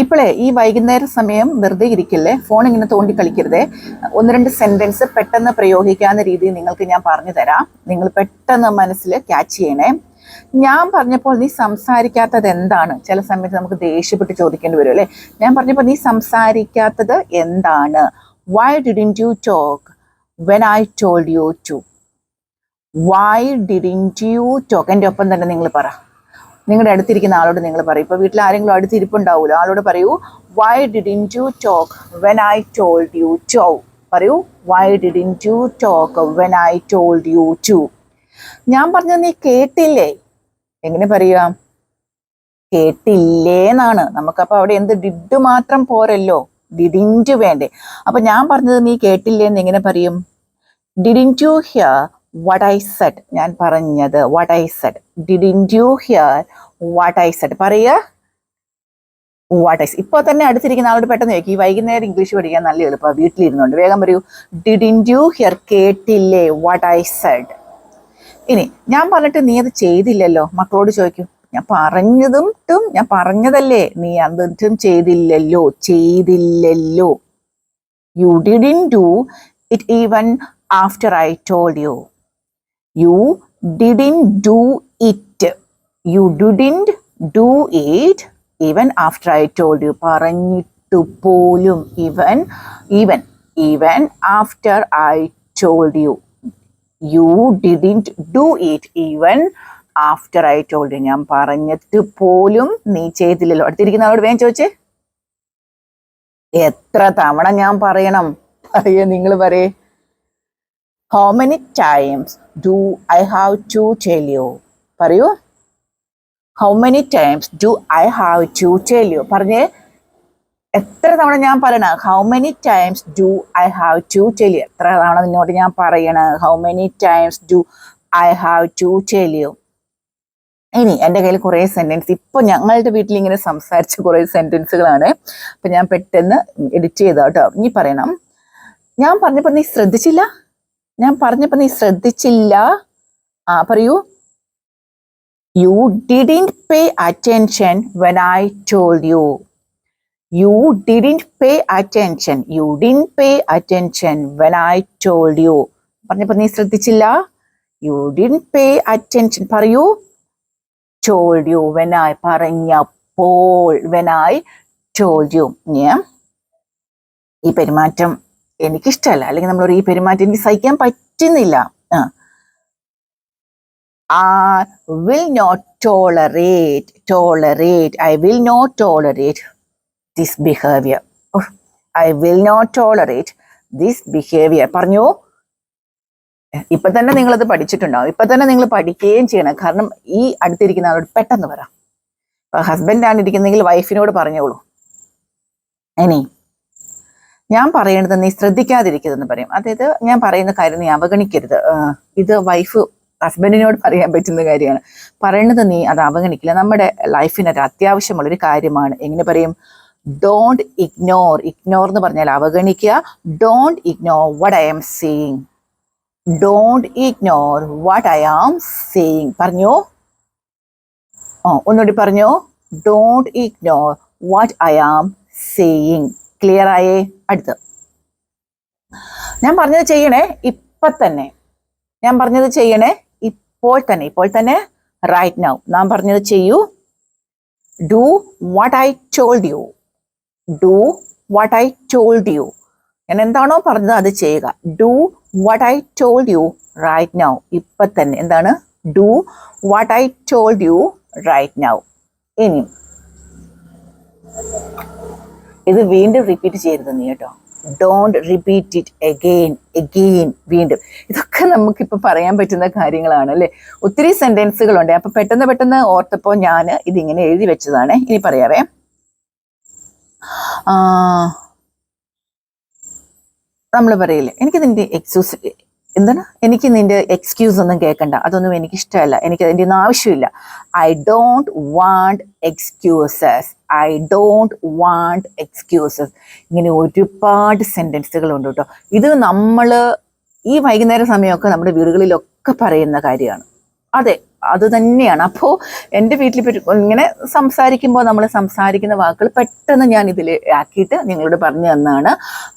ഇപ്പോഴേ ഈ വൈകുന്നേര സമയം വെറുതെ ഇരിക്കില്ലേ? ഫോൺ ഇങ്ങനെ തോണ്ടി കളിക്കരുതേ. ഒന്ന് രണ്ട് സെന്റൻസ് പെട്ടെന്ന് പ്രയോഗിക്കാവുന്ന രീതിയിൽ നിങ്ങൾക്ക് ഞാൻ പറഞ്ഞു തരാം. നിങ്ങൾ പെട്ടെന്ന് മനസ്സിൽ ക്യാച്ച് ചെയ്യണേ. ഞാൻ പറഞ്ഞപ്പോൾ നീ സംസാരിക്കാത്തത് എന്താണ്? ചില സമയത്ത് നമുക്ക് ദേഷ്യപ്പെട്ട് ചോദിക്കേണ്ടി വരും അല്ലേ? ഞാൻ പറഞ്ഞപ്പോൾ നീ സംസാരിക്കാത്തത് എന്താണ്? Why didn't you talk when I told you to why didn't you talk എന്റെ ഒപ്പം തന്നെ നിങ്ങൾ പറ. നിങ്ങളുടെ അടുത്തിരിക്കുന്ന ആളോട് നിങ്ങൾ പറയും. ഇപ്പോൾ വീട്ടിൽ ആരെങ്കിലും അടുത്തിരിപ്പുണ്ടാവുമല്ലോ ആളോട് പറയൂ why didn't you talk when I told you to പറയൂ why didn't you talk when I told you to ഞാൻ പറഞ്ഞത് നീ കേട്ടില്ലേ? എങ്ങനെ പറയുക? കേട്ടില്ലേന്നാണ്. നമുക്കപ്പോൾ അവിടെ എന്ത് ഡിഡ് മാത്രം പോരല്ലോ? ഡിഡിന്റ് വേണ്ടേ. അപ്പൊ ഞാൻ പറഞ്ഞത് നീ കേട്ടില്ലേ എന്ന് എങ്ങനെ പറയും? Didn't you hear what I said ഞാൻ പറഞ്ഞത് what I said didn't you hear what I said പറയുക. വാട്ട് ഐസ് ഇപ്പോൾ തന്നെ അടുത്തിരിക്കുന്ന ആളോട് പെട്ടെന്ന് ചോദിക്കും. ഈ വൈകുന്നേരം ഇംഗ്ലീഷ് പഠിക്കാൻ നല്ല എളുപ്പമാണ് വീട്ടിലിരുന്നുണ്ട്. വേഗം പറയൂ. ഡിഡിൻ യു ഹിയർ കേട്ടില്ലേ വാട്ട് ഐ സെഡ് ഇനി ഞാൻ പറഞ്ഞിട്ട് നീ അത് ചെയ്തില്ലല്ലോ? മക്കളോട് ചോദിക്കും. ഞാൻ പറഞ്ഞതും ടും ഞാൻ പറഞ്ഞതല്ലേ? നീ അതും ചെയ്തില്ലല്ലോ? ചെയ്തില്ലല്ലോ. You didn't do it even after I told you you didn't do it you didn't do it even after I told you പറഞ്ഞിട്ടു പോലും even even even after I told you you didn't do it even after I told ഞാൻ പറഞ്ഞിട്ട് പോലും നീ ചെയ്തില്ലല്ലോ. അടുത്തിരിക്കുന്ന ആളോട് വേഗം ചോദിച്ചേ. എത്ര തവണ ഞാൻ പറയണം? പറയേ നിങ്ങൾ പറയേ. How many times do I have to tell you പറയൂ. How many times do I have to tell you പറഞ്ഞേ. എത്ര തവണ ഞാൻ പറയണ? How many times do I have to tell you എത്ര തവണ നിന്നോട് ഞാൻ പറയണ? How many times do I have to tell you ഇനി എന്റെ കയ്യിൽ കുറേ സെന്റൻസ് ഇപ്പോൾ ഞങ്ങളുടെ വീട്ടിൽ ഇങ്ങനെ സംസാരിച്ച കുറേ സെന്റൻസുകളാണ് അപ്പം ഞാൻ പെട്ടെന്ന് എഡിറ്റ് ചെയ്താട്ടോ. ഇനി പറയണം. ഞാൻ പറഞ്ഞപ്പോൾ നീ ശ്രദ്ധിച്ചില്ല? ഞാൻ പറഞ്ഞപ്പോൾ നീ ശ്രദ്ധിച്ചില്ല. ആ പറയൂ. You didn't pay attention when I told you you didn't pay attention you didn't pay attention when I told you പറഞ്ഞപ്പോൾ നീ ശ്രദ്ധിച്ചില്ല? യു ഡിൻ പേ അറ്റൻഷൻ പറയൂ. ടോൾഡ് യു വെൻ ഐ പറഞ്ഞപ്പോൾ വെൻ ഐ ടോൾഡ് യു ഈ പെരുമാറ്റം എനിക്കിഷ്ടമല്ല അല്ലെങ്കിൽ നമ്മളൊരു ഈ പെരുമാറ്റം എനിക്ക് സഹിക്കാൻ പറ്റുന്നില്ല. I will not tolerate, tolerate, I will not tolerate this behavior. I will not tolerate this behavior. പറഞ്ഞു? ഇപ്പൊ തന്നെ നിങ്ങളത് പഠിച്ചിട്ടുണ്ടാവും. ഇപ്പൊ തന്നെ നിങ്ങൾ പഠിക്കുകയും ചെയ്യണം. കാരണം ഈ അടുത്തിരിക്കുന്ന ആളോട് പെട്ടെന്ന് വരാം ഇപ്പൊ ഹസ്ബൻഡാണ് ഇരിക്കുന്നെങ്കിൽ വൈഫിനോട് പറഞ്ഞോളൂ. ഇനി ഞാൻ പറയണത് നീ ശ്രദ്ധിക്കാതിരിക്കരുതെന്ന് പറയും. അതായത് ഞാൻ പറയുന്ന കാര്യം നീ അവഗണിക്കരുത്. ഇത് വൈഫ് ഹസ്ബൻഡിനോട് പറയാൻ പറ്റുന്ന കാര്യമാണ്. പറയണത് നീ അത് അവഗണിക്കില്ല. നമ്മുടെ ലൈഫിന് ഒരു അത്യാവശ്യമുള്ള ഒരു കാര്യമാണ്. എങ്ങനെ പറയും? ഡോണ്ട് ഇഗ്നോർ ഇഗ്നോർ എന്ന് പറഞ്ഞാൽ അവഗണിക്കുക. Don't ignore what I am seeing don't ignore what I am saying പറഞ്ഞോ? ഓ ഒന്നുകൂടി പറഞ്ഞോ? Don't ignore what I am saying clear ആയേ? അടുത്ത്. ഞാൻ പറഞ്ഞത് ചെയ്യണേ ഇപ്പൊ തന്നെ. ഞാൻ പറഞ്ഞത് ചെയ്യണേ ഇപ്പോൾ തന്നെ. ഇപ്പോൾ തന്നെ റൈറ്റ് നൗ ഞാൻ പറഞ്ഞത് ചെയ്യൂ. Do what I told you do what I told you ഞാൻ എന്താണോ പറഞ്ഞത് അത് ചെയ്യുക. Do what I told you right now ഇപ്പൊ തന്നെ. എന്താണ്? Do what I told you right now ഇനി ഇത് വീണ്ടും റിപ്പീറ്റ് ചെയ്യരുത് നീ കേട്ടോ. Don't repeat it again again വീണ്ടും. ഇതൊക്കെ നമുക്കിപ്പോൾ പറയാൻ പറ്റുന്ന കാര്യങ്ങളാണ് അല്ലേ? ഒത്തിരി സെന്റൻസുകളുണ്ട് അപ്പോൾ പെട്ടെന്ന് പെട്ടെന്ന് ഓർത്തപ്പോൾ ഞാൻ ഇതിങ്ങനെ എഴുതി വെച്ചതാണ്. ഇനി പറയാവേ. നമ്മൾ പറയില്ലേ. എനിക്കിതിന്റെ എക്സ്ക്യൂസ് എന്താണ്? എനിക്ക് നിന്റെ എക്സ്ക്യൂസ് ഒന്നും കേൾക്കണ്ട അതൊന്നും എനിക്ക് ഇഷ്ടമല്ല എനിക്ക് അതിന്റെ ഒന്നും ആവശ്യമില്ല. I don't want excuses I don't want excuses ഇങ്ങനെ ഒരുപാട് സെന്റൻസുകളുണ്ട് കേട്ടോ. ഇത് നമ്മൾ ഈ വൈകുന്നേര സമയമൊക്കെ നമ്മുടെ വീടുകളിലൊക്കെ പറയുന്ന കാര്യമാണ്. അതെ അത് തന്നെയാണ്. അപ്പോൾ എന്റെ വീട്ടിൽ ഇങ്ങനെ സംസാരിക്കുമ്പോൾ നമ്മൾ സംസാരിക്കുന്ന വാക്കുകൾ പെട്ടെന്ന് ഞാൻ ഇതിൽ ആക്കിയിട്ട് നിങ്ങളോട് പറഞ്ഞു തന്നാണ്.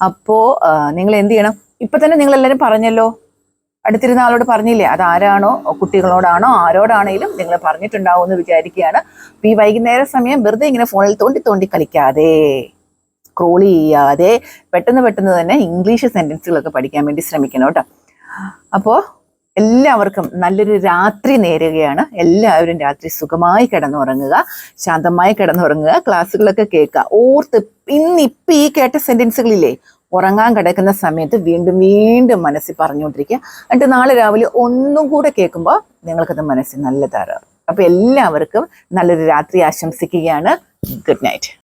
അപ്പോൾ നിങ്ങൾ എന്ത് ചെയ്യണം? ഇപ്പം തന്നെ നിങ്ങളെല്ലാവരും പറഞ്ഞല്ലോ? അടുത്തിരുന്ന ആളോട് പറഞ്ഞില്ലേ ആരാണോ കുട്ടികളോടാണോ ആരോടാണേലും നിങ്ങൾ പറഞ്ഞിട്ടുണ്ടാവും എന്ന് വിചാരിക്കുകയാണ്. ഈ വൈകുന്നേര സമയം വെറുതെ ഇങ്ങനെ ഫോണിൽ തോണ്ടി തോണ്ടി കളിക്കാതെ സ്ക്രോൾ ചെയ്യാതെ പെട്ടെന്ന് പെട്ടെന്ന് തന്നെ ഇംഗ്ലീഷ് സെന്റൻസുകളൊക്കെ പഠിക്കാൻ വേണ്ടി ശ്രമിക്കണം കേട്ടോ. അപ്പോൾ എല്ലാവർക്കും നല്ലൊരു രാത്രി നേരുകയാണ്. എല്ലാവരും രാത്രി സുഖമായി കിടന്നുറങ്ങുക ശാന്തമായി കിടന്നുറങ്ങുക ക്ലാസ്സുകളൊക്കെ കേൾക്കുക. ഓർത്ത് ഇന്ന് ഈ കേട്ട സെന്റൻസുകളില്ലേ ഉറങ്ങാൻ കിടക്കുന്ന സമയത്ത് വീണ്ടും വീണ്ടും മനസ്സിൽ പറഞ്ഞുകൊണ്ടിരിക്കുക. എന്നിട്ട് നാളെ രാവിലെ ഒന്നും കൂടെ കേൾക്കുമ്പോൾ നിങ്ങൾക്കത് മനസ്സിൽ നല്ല തരാറ് അപ്പോൾ എല്ലാവർക്കും നല്ലൊരു രാത്രി ആശംസിക്കുകയാണ്. Good night.